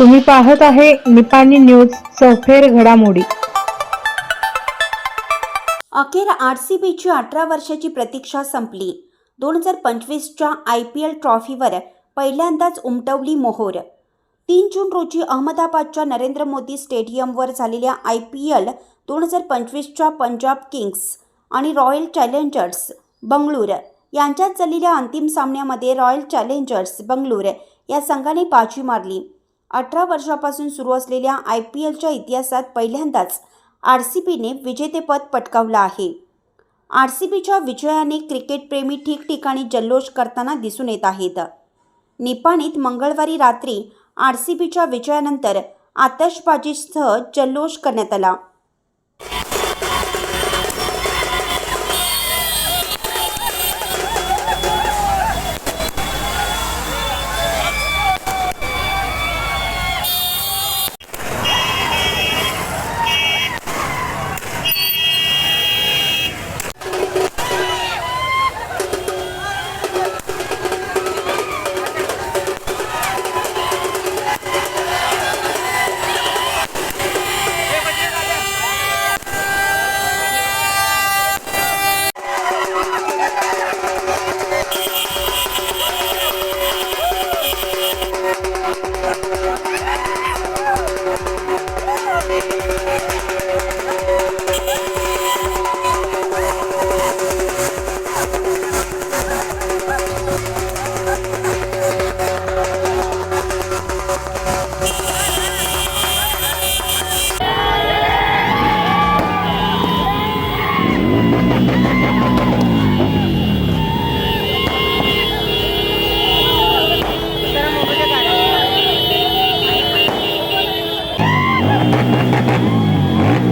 तुम्ही पाहत आहे निपाणी न्यूज सफेर घडामोडी. अखेर आर सी बीची अठरा वर्षाची प्रतीक्षा संपली. दोन हजार पंचवीसच्या आय पी एल ट्रॉफीवर पहिल्यांदाच उमटवली मोहोर. तीन जून रोजी अहमदाबादच्या नरेंद्र मोदी स्टेडियमवर झालेल्या आय पी एल दोन हजार पंचवीसच्या पंजाब किंग्स आणि रॉयल चॅलेंजर्स बंगळूर यांच्यात झालेल्या अंतिम सामन्यामध्ये रॉयल चॅलेंजर्स बंगळूर या संघाने बाजी मारली. अठरा वर्षापासून सुरू असलेल्या आय पी एलच्या इतिहासात पहिल्यांदाच आर सी बीने विजेतेपद पटकावलं आहे. आर सी बीच्या विजयाने क्रिकेटप्रेमी ठिकठिकाणी जल्लोष करताना दिसून येत आहेत. निपाणीत मंगळवारी रात्री आर सी बीच्या विजयानंतर आतषबाजीसह जल्लोष करण्यात आला.